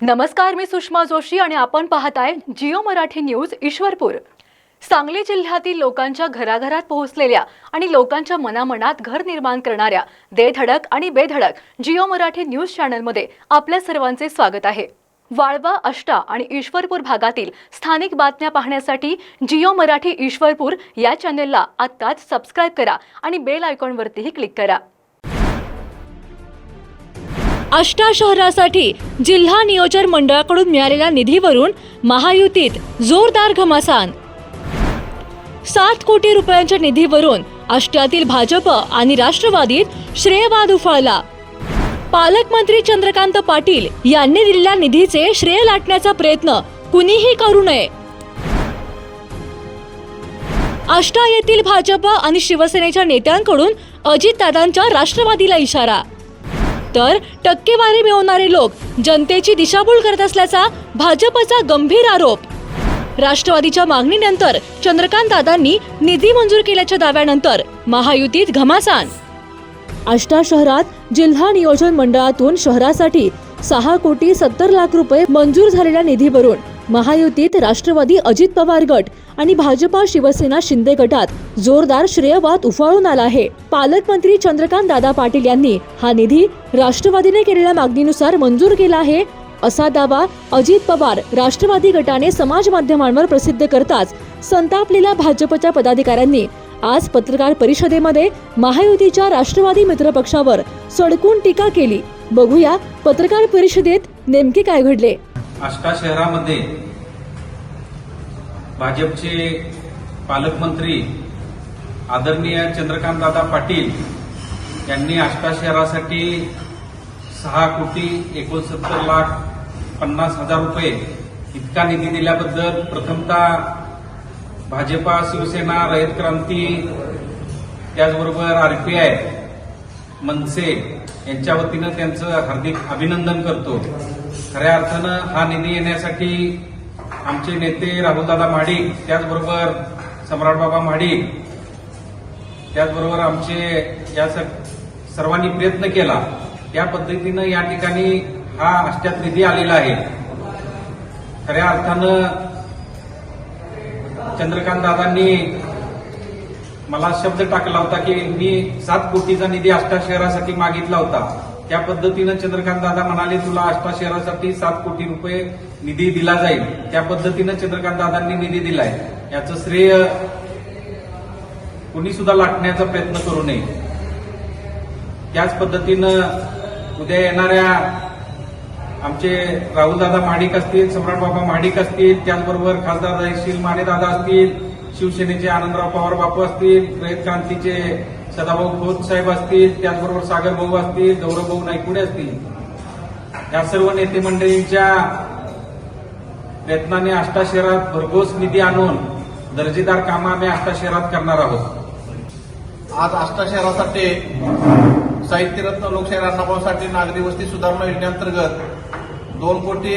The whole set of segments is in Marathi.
नमस्कार मी सुषमा जोशी आणि आपण पाहताय जिओ मराठी न्यूज ईश्वरपूर. सांगली जिल्ह्यातील लोकांच्या घराघरात पोहोचलेल्या आणि लोकांच्या मनामनात घर निर्माण करणाऱ्या दे धडक आणि बेधडक जिओ मराठी न्यूज चॅनलमध्ये आपल्या सर्वांचे स्वागत आहे. वाळवा अष्टा आणि ईश्वरपूर भागातील स्थानिक बातम्या पाहण्यासाठी जिओ मराठी ईश्वरपूर या चॅनेलला आत्ताच सबस्क्राईब करा आणि बेल आयकॉनवरतीही क्लिक करा. आष्टा शहरासाठी जिल्हा नियोजन मंडळाकडून मिळालेल्या निधीवरून महायुतीत जोरदार घमासान. सात कोटी रुपयांच्या निधीवरून आष्ट्यातील भाजप आणि राष्ट्रवादीत श्रेयवाद उफाळला. पालकमंत्री चंद्रकांत पाटील यांनी दिलेल्या निधीचे श्रेय लाटण्याचा प्रयत्न कुणीही करू नये. आष्टा येथील भाजप आणि शिवसेनेच्या नेत्यांकडून अजितदादांच्या राष्ट्रवादीला इशारा. तर टक्केवारी मिळवणारे लोक जनतेची दिशाभूल करत असल्याचा भाजपचा गंभीर आरोप. राष्ट्रवादीच्या मागणीनंतर चंद्रकांत दादांनी निधी मंजूर केल्याच्या दाव्यानंतर महायुतीत घमासान. आष्टा शहरात जिल्हा नियोजन मंडळातून शहरासाठी सहा कोटी सत्तर लाख रुपये मंजूर झालेल्या निधीवरून महायुतीत राष्ट्रवादी अजित पवार गट आणि भाजपा शिवसेना शिंदे गटात जोरदार श्रेयवाद उफाळून आला आहे. पालकमंत्री चंद्रकांत दादा पाटील यांनी हा निधी राष्ट्रवादीने केलेल्या मागणीनुसार मंजूर केला आहे असा दावा अजित पवार राष्ट्रवादी गटाने समाज माध्यमांवर प्रसिद्ध करताच संतापलेल्या भाजपच्या पदाधिकाऱ्यांनी आज पत्रकार परिषदेमध्ये महायुतीच्या राष्ट्रवादी मित्रपक्षावर सडकून टीका केली. बघूया पत्रकार परिषदेत नेमके काय घडले. आष्टा शहरामध्ये भाजपचे पालकमंत्री आदरणीय चंद्रकांतदादा पाटील यांनी आष्टा शहरासाठी सहा कोटी एकोणसत्तर लाख पन्नास हजार रुपये इतका निधी दिल्याबद्दल प्रथमतः भाजपा शिवसेना रयत क्रांती त्याचबरोबर आरपीआय मनसे यांच्या वतीनं त्यांचं हार्दिक अभिनंदन करतो. खऱ्या अर्थानं हा निधी येण्यासाठी आमचे नेते राहुलदादा महाडिक त्याचबरोबर सम्राटबाबा महाडिक त्याचबरोबर आमचे या सर्वांनी प्रयत्न केला. त्या पद्धतीनं या ठिकाणी हा अष्ट्यात निधी आलेला आहे. खऱ्या अर्थानं चंद्रकांत दादांनी मला शब्द टाकला होता की मी सात कोटीचा निधी आष्टा शहरासाठी मागितला होता. त्या पद्धतीनं चंद्रकांत दादा म्हणाले तुला आष्टा शहरासाठी सात कोटी रुपये निधी दिला जाईल. त्या पद्धतीनं चंद्रकांत दादांनी निधी दिलाय. याचं श्रेय कुणी सुद्धा लाटण्याचा प्रयत्न करू नये. त्याच पद्धतीनं उद्या येणाऱ्या आमचे राहुलदादा महाडिक असतील सम्राट बाबा महाडिक असतील त्याचबरोबर खासदार माने मानेदादा असतील शिवसेनेचे आनंदराव पवार बापू असतील रयत क्रांतीचे सदाभाऊ खोत साहेब असतील त्याचबरोबर सागर भाऊ असतील गौरव भाऊ नायकुडे असतील. या सर्व नेते मंडळींच्या प्रयत्नाने आष्टा शहरात भरघोस निधी आणून दर्जेदार कामं आम्ही आष्टा शहरात करणार आहोत. आज आष्टा शहरासाठी साहित्यरत्न लोकशाही अण्णाभाऊसाठी नागरी वस्ती सुधारणा योजनेअंतर्गत दोन कोटी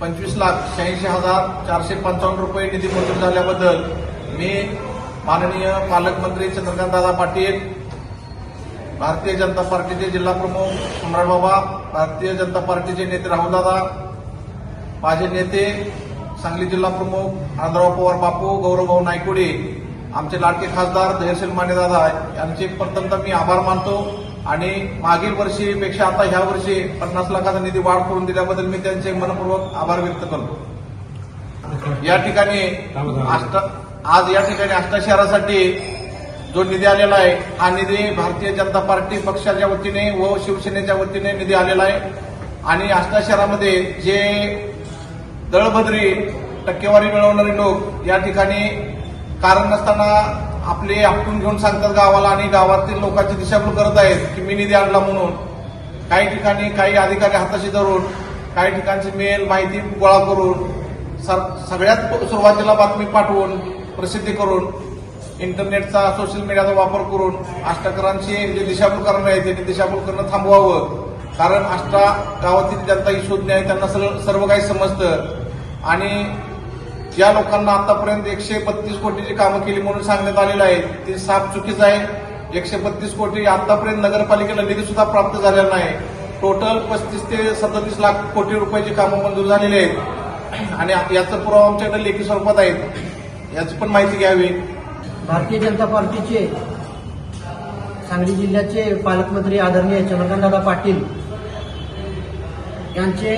पंचवीस लाख शहाऐंशी हजार चारशे पंचावन्न रुपये निधी मंजूर झाल्याबद्दल मी माननीय पालकमंत्री चंद्रकांतदादा पाटील भारतीय जनता पार्टीचे जिल्हा प्रमुख सम्राटबाबा भारतीय जनता पार्टीचे नेते राहुलदादा माझे नेते सांगली जिल्हा प्रमुख आंध्रराव पवार बापू गौरवभाऊ नायकुडे आमचे लाडके खासदार धैर्यशील मानेदादा यांचे प्रथमतः मी आभार मानतो आणि मागील वर्षीपेक्षा आता ह्या वर्षी पन्नास लाखाचा निधी वाढ करून दिल्याबद्दल मी त्यांचे मनपूर्वक आभार व्यक्त करतो. या ठिकाणी आज या ठिकाणी आष्टा शहरासाठी जो निधी आलेला आहे हा निधी भारतीय जनता पार्टी पक्षाच्या वतीने व शिवसेनेच्या वतीने निधी आलेला आहे. आणि आष्टा शहरामध्ये जे दळभद्री टक्केवारी मिळवणारे लोक या ठिकाणी कारण नसताना आपले आपटून घेऊन सांगतात गावाला आणि गावातील लोकांची दिशाभूल करत आहेत की मी निधी आणला म्हणून. काही ठिकाणी काही अधिकारी हाताशी धरून काही ठिकाणची मेल माहिती गोळा करून सर- सगळ्यात सुरुवातीला बातमी पाठवून प्रसिद्धी करून इंटरनेटचा सोशल मीडियाचा वापर करून आष्टाकरांची जे दिशाभूल करणं आहे त्यांनी दिशाभूल करणं थांबवावं. कारण आष्टा गावातील जनता ही शोधणे आहे त्यांना सर्व सर्व काही समजतं. आणि ज्या लोकांना आतापर्यंत एकशे बत्तीस कोटीची कामं केली म्हणून सांगण्यात आलेलं आहे ते साफ चुकीचं आहे. एकशे बत्तीस कोटी आतापर्यंत नगरपालिकेला निधी सुद्धा प्राप्त झालेला नाही. टोटल पस्तीस ते सदतीस लाख कोटी रुपयाची कामं मंजूर झालेली आहेत. आणि याचं पुरावा आमच्याकडे लेखी स्वरूपात आहेत. याची पण माहिती घ्यावी. भारतीय जनता पार्टीचे सांगली जिल्ह्याचे पालकमंत्री आदरणीय चंद्रकांतदादा पाटील यांचे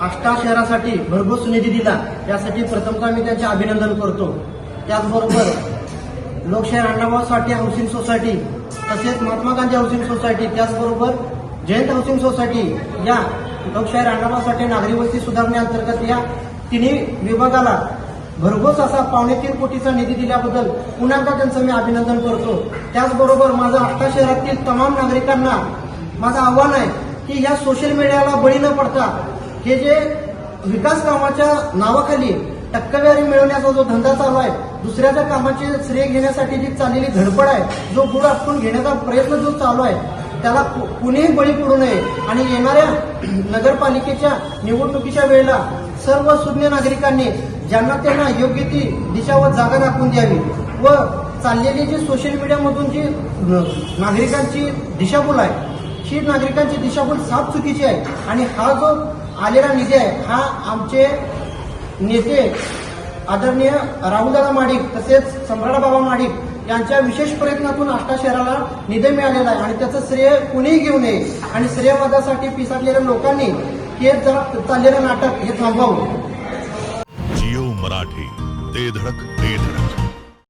आष्टा शहरासाठी भरघोस निधी दिला. यासाठी प्रथमतः मी त्यांचे अभिनंदन करतो. त्याचबरोबर लोकशाहीर अण्णाभाऊ साठे हाऊसिंग सोसायटी तसेच महात्मा गांधी हाऊसिंग सोसायटी त्याचबरोबर जयंत हाऊसिंग सोसायटी या लोकशाहीर अण्णाभाऊ साठे नागरी वस्ती सुधारणेअंतर्गत या तिन्ही विभागाला भरघोस असा पावणे तीन कोटीचा निधी दिल्याबद्दल पुन्हा एकदा त्यांचं मी अभिनंदन करतो. त्याचबरोबर माझं आष्टा शहरातील तमाम नागरिकांना माझं आव्हान आहे की या सोशल मीडियाला बळी न पडता हे जे विकास कामाच्या नावाखाली टक्केवारी मिळवण्याचा जो धंदा चालू आहे दुसऱ्याच्या कामाचे श्रेय घेण्यासाठी जी चाललेली धडपड आहे जो गुड आपटून घेण्याचा प्रयत्न जो चालू आहे त्याला कु- कुणीही बळी पडू नये. आणि येणाऱ्या नगरपालिकेच्या निवडणुकीच्या वेळेला सर्व सुज्ञ नागरिकांनी ज्यांना त्यांना योग्य ती दिशा व जागा दाखवून द्यावी व चाललेली जी सोशल मीडियामधून जी नागरिकांची दिशाभूल आहे ही नागरिकांची दिशाभूल साफ चुकीची आहे. आणि हा जो आलेला निधी आहे हा आमचे नेते आदरणीय राहुलदादा माडिक तसेच सम्राटबाबा माडिक यांच्या विशेष प्रयत्नातून आष्टा शहराला निधी मिळालेला आहे. आणि त्याचं श्रेय कुणीही घेऊ नये. आणि श्रेयवादासाठी पिसाटलेल्या लोकांनी हे जरा चाललेलं नाटक हे थांबवावं. मराठी. ते धडक ते धडक.